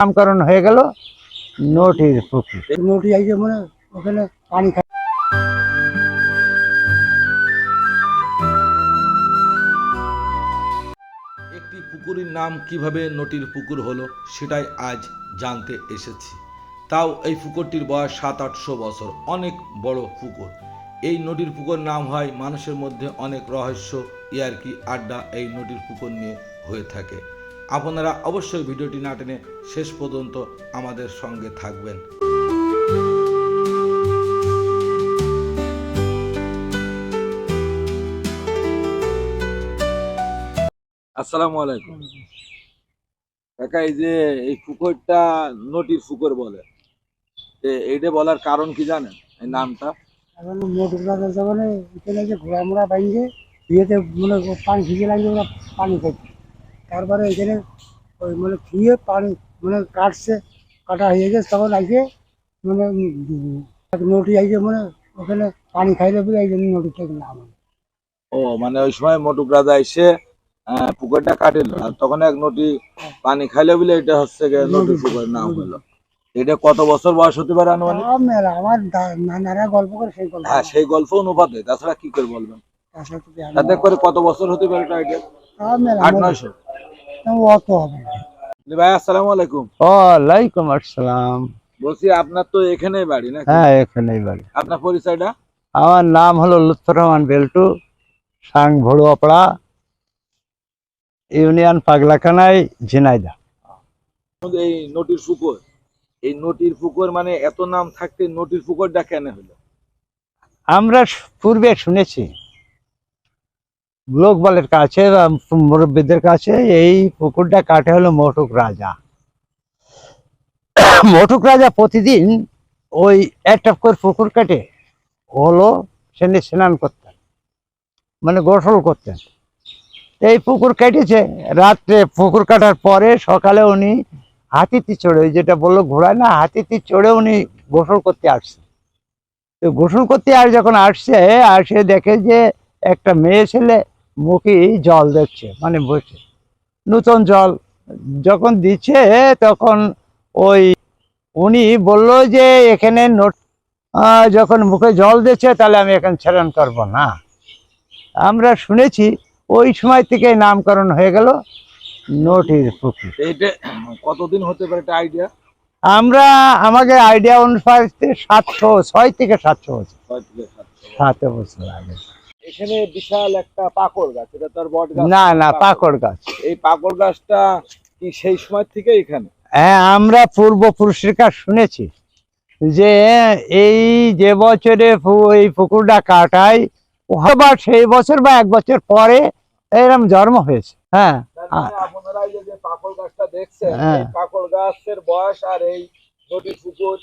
নামকরণ হয়ে গেল। নটির পুকুর নটি আইছে মানে ওখানে পানি খায়। একটি পুকুরের নাম কীভাবে নটির পুকুর হলো সেটাই আজ জানতে এসেছি। তাও এই পুকুরটির বয়স সাত আটশো বছর অনেক বড় পুকুর। এই নদীর পুকুর নাম হয় মানুষের মধ্যে অনেক রহস্য ইয়ারকি আড্ডা এই নদীর পুকুর নিয়ে হয়ে থাকে। আপনারা অবশ্যই ভিডিওটি না টেনে শেষ পর্যন্ত আমাদের সঙ্গে থাকবেন। আসসালামু আলাইকুম। কাকা এই যে এই পুকুরটা নটির পুকুর বলে এইটা বলার কারণ কি জানেন? এই নামটা? গাছ এখানে মোড়া বাইঙ্গে বিয়েতে মানে পানি ভিজে ওরা পানি খাইছে। তারপরে এখানে ওই মানে ধুয়ে পানি মানে কাটছে কাটা হয়ে গেছে তখন আইছে মানে নটি আইছে মানে ওখানে পানি খাইলে বলে এই জন্য নটির নাম ও মানে ওই সময় মটুক রাজা এসে পুকুরটা কাটিল। আর তখন এক নটি পানি খাইলে বলে এটা হচ্ছে নটির পুকুর নাম হলো। এটা কত বছর বয়স হতে পারে আনুমানিক? আমার নানারা গল্প করে সেই গল্প। হ্যাঁ সেই গল্প অনুপাতে তাছাড়া কি করে বলবেন? তাতে করে কত বছর হতে পারে এটা আট নয়শো। অত হবে ভাই আসসালামু আলাইকুম। ওয়ালাইকুম আসসালাম। বলছি আপনার তো এখানেই বাড়ি না হ্যাঁ এখানেই বাড়ি। আপনার পরিচয়টা? আমার নাম হলো লুৎফর রহমান বেল্টু সাং ভড়ুয়াপাড়া ইউনিয়ন পাগলাকানাই ঝিনাইদা এই নটির পুকুর এই নটির পুকুর মানে এত নাম থাকতে নটির পুকুরটা কেন হলো? আমরা পূর্বে শুনেছি লোকবলের কাছে মুরব্বীদের কাছে এই পুকুরটা কাটে হলো মটুক রাজা। মটুক রাজা প্রতিদিন ওই একটা করে পুকুর কাটে হলো সেনে স্নান করতেন মানে গোসল করতেন। এই পুকুর কেটেছে, রাত্রে পুকুর কাটার পরে সকালে উনি হাতিতে চড়ে, ওই যেটা বলল ঘোড়ায় না, হাতিতে চড়ে উনি গোসল করতে আসছে তো গোসল করতে আর যখন আসছে, আসে দেখে যে একটা মেয়ে ছেলে মুখে জল দিচ্ছে মানে বসে নতুন জল যখন দিচ্ছে তখন ওই উনি বলল যে এখানে নোট যখন মুখে জল দিচ্ছে তাহলে আমি এখানে ছেড়ন করব না। আমরা শুনেছি ওই সময় থেকে নামকরণ হয়ে গেল নটির পুকুর এইটা কতদিন হতে পারে আইডিয়া আমরা আমাদের আইডিয়া অনুসারে সাতশো ছয় থেকে সাতশো বছর। সাত বছর আগে। এখানে বিশাল একটা পাকড় গাছ এটা তার বট গাছ। না না পাকড় গাছ। এই পাকড় গাছটা কি সেই সময় থেকে এখানে? হ্যাঁ আমরা পূর্বপুরুষের কাছ শুনেছি যে এই যে বছরে এই পুকুরটা কাটায় বা সেই বছর বা এক বছর পরে এরকম জন্ম হয়েছে। হ্যাঁ মানে আপনারা এই যে পাকড় গাছটা দেখছেন হ্যাঁ। এই পাকড় গাছের বয়স আর এই পুকুর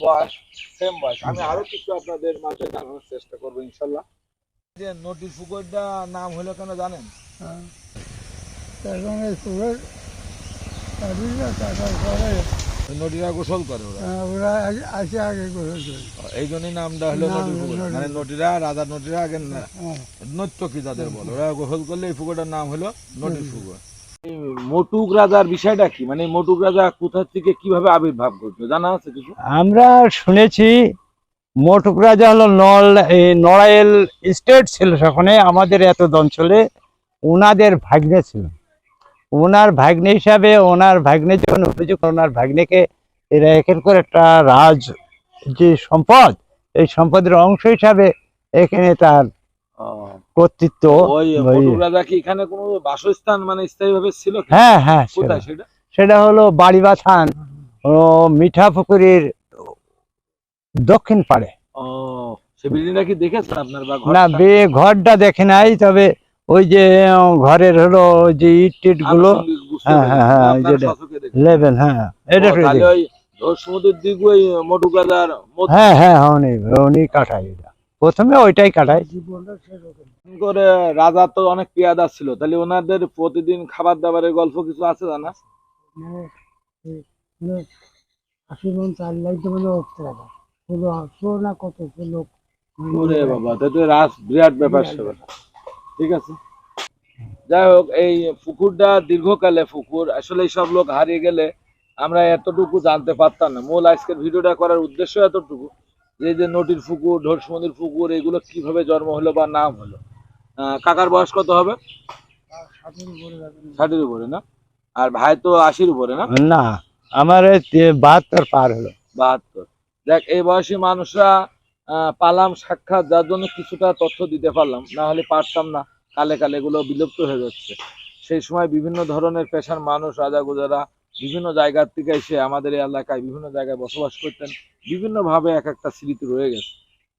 বয়স সেম বয়স। আমি আরও কিছু আপনাদের মাঝে জানানোর চেষ্টা করব ইনশাল্লাহ। যে পুকুরটা নাম হলো কেন জানেন? নদীরা গোসল করে ওরা। ওরা আসে আগে গোসল করে। এই জন্যই নামটা হলো পুকুর মানে নদীরা রাজা নদীরা আগে না- হ্যাঁ। কি যাদের বলে? ওরা গোসল করলে এই পুকুরটার নাম হলো নদীর পুকুর মটুক রাজার বিষয়টা কি? মানে মটুক রাজা কোথা থেকে কীভাবে আবির্ভাব ঘটলো? জানা আছে কিছু? আমরা শুনেছি মটুক রাজা হলো নল নড়াইল স্টেট ছিল সেখানে আমাদের এত অঞ্চলে ওনাদের ভাগ্নে ছিল। ওনার ভাগ্নে হিসাবে ওনার ভাগ্নে যখন অভিযোগ ওনার ভাগ্নেকে এরা একের করে একটা রাজ যে সম্পদ এই সম্পদের অংশ হিসাবে এখানে তার কর্তৃত্ব ওই ওই- কি এখানে কোনো বাসস্থান মানে স্থায়ী ভাবে ছিল হ্যাঁ হ্যাঁ। সেটা হলো বাড়িবাথান ও মিঠাপুকুরির দক্ষিণ পাড়ে ও সে বিল্ডিংটা কি দেখেছেন আপনার বা না? বে ঘরটা দেখে নাই তবে ওই যে ঘরের হলো যে ইট টিটগুলো হ্যাঁ, হ্যাঁ, হ্যাঁ, যেটা- হ্যাঁ এটা ও, ঠিক তাহলে ওই ওর সমুদ্রের দিকে ওই মটুক রাজার হ্যাঁ হ্যাঁ উনি উনি কাটায় এটা প্রথমে ওইটাই কাটায় করে রাজা তো অনেক পেয়াদা ছিল তাহলে ওনাদের প্রতিদিন খাবার দাবারের গল্প কিছু আছে জানা মানে মানে আশি মন লাগতে মানে কোনো আসো না কত লোক। ওরে বাবা তা তো রাস বিরাট ব্যাপার স্যাপার ঠিক আছে? যাই হোক এই পুকুরটা দীর্ঘকালে পুকুর আসলে সব লোক হারিয়ে গেলে আমরা এতটুকু জানতে পারতাম না। মূল আজকের ভিডিওটা করার উদ্দেশ্য এতটুকু যে যে নটির পুকুর পুকুর এগুলো কীভাবে জন্ম হলো বা নাম হলো। আহ, কাকার বয়স কত হবে? ষাটের উপরে না। উপরে না? আর ভাই তো আশির উপরে না? না আমার এই তে- বাহাত্তর পার হলো। বাহাত্তর। দেখ, এই বয়সী মানুষরা পালাম সাক্ষাৎ, যার জন্য কিছুটা তথ্য দিতে পারলাম। না হলে পারতাম না। কালে কালে এগুলো বিলুপ্ত হয়ে যাচ্ছে। সেই সময় বিভিন্ন ধরনের পেশার মানুষ রাজা গুজারা বিভিন্ন জায়গার থেকে এসে আমাদের এই এলাকায় বিভিন্ন জায়গায় বসবাস করতেন। বিভিন্নভাবে এক একটা স্মৃতি রয়ে গেছে।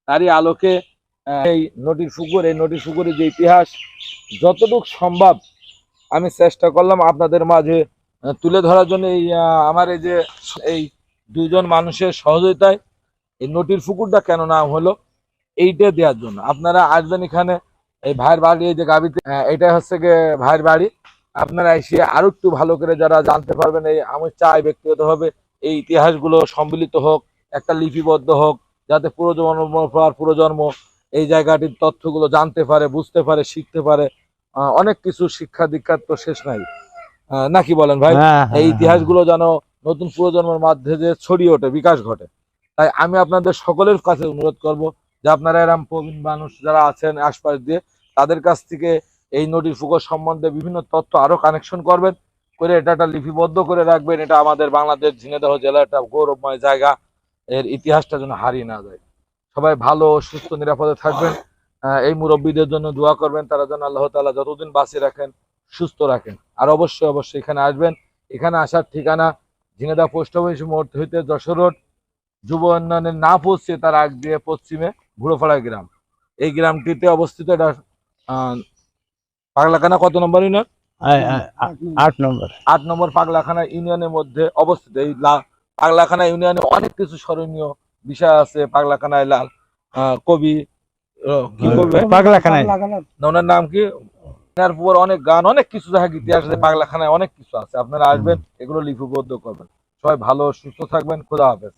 তারই আলোকে এই নটির পুকুর এই নটির পুকুরের যে ইতিহাস, যতটুকু সম্ভব আমি চেষ্টা করলাম আপনাদের মাঝে তুলে ধরার জন্য এই আমার এই যে, এই দুজন মানুষের সহযোগিতায় এই নটির পুকুরটা কেন নাম হলো এইটা দেওয়ার জন্য। আপনারা আসবেন এখানে এই ভাইয়ের বাড়ি এই যে গাবিতে এটা হচ্ছে গিয়ে ভাইয়ের বাড়ি। আপনারা এসে আরও একটু ভালো করে যারা জানতে পারবেন এই আমি চাই ব্যক্তিগতভাবে এই ইতিহাসগুলো সম্মিলিত হোক একটা লিপিবদ্ধ হোক যাতে পুরোজন্ম পর পুরোজন্ম এই জায়গাটির তথ্যগুলো জানতে পারে বুঝতে পারে শিখতে পারে। অনেক কিছু শিক্ষা দীক্ষার তো শেষ নাই। নাকি বলেন ভাই? হ্যাঁ, এই হ্যাঁ, ইতিহাসগুলো যেন নতুন প্রজন্মের মধ্যে যে ছড়িয়ে ওঠে, বিকাশ ঘটে। তাই আমি আপনাদের সকলের কাছে অনুরোধ করব যে আপনারা এরম প্রবীণ মানুষ যারা আছেন আশপাশ দিয়ে, তাদের কাছ থেকে এই নদীর ফুকর সম্বন্ধে বিভিন্ন তথ্য আরও কানেকশন করবেন, করে এটা একটা লিপিবদ্ধ করে রাখবেন। এটা আমাদের বাংলাদেশ ঝিনেদহ জেলার একটা গৌরবময় জায়গা। এর ইতিহাসটা যেন হারিয়ে না যায়। সবাই ভালো, সুস্থ, নিরাপদে থাকবেন। এই মুরব্বীদের জন্য দোয়া করবেন। তারা যেন আল্লাহ তাআলা যতদিন বাঁচিয়ে রাখেন, সুস্থ রাখেন। আর অবশ্যই অবশ্যই এখানে আসবেন। এখানে আসার ঠিকানা ঝিনেদা পোস্ট অফিস মোড় হইতে যশোর রোড যুব উন্নয়নের না পৌঁছে তার আগ দিয়ে পশ্চিমে ভুড়োপাড়া গ্রাম। এই গ্রামটিতে অবস্থিত এটা পাগলাখানা কত নম্বর ইউনিয়ন? আট নম্বর। আট নম্বর পাগলাখানা ইউনিয়নের মধ্যে অবস্থিত। এই লা- পাগলাখানা ইউনিয়নে অনেক কিছু স্মরণীয় বিষয় আছে। পাগলাখানায় লাল আহ, কবি কি কবি? পাগলাখানায়। ওনার নাম কি? এর পর অনেক গান অনেক কিছু দেখা ইতিহাস আছে পাগলাখানায় অনেক কিছু আছে। আপনারা আসবেন এগুলো লিপিবদ্ধ করবেন। সবাই ভালো সুস্থ থাকবেন খোদা হাফেজ।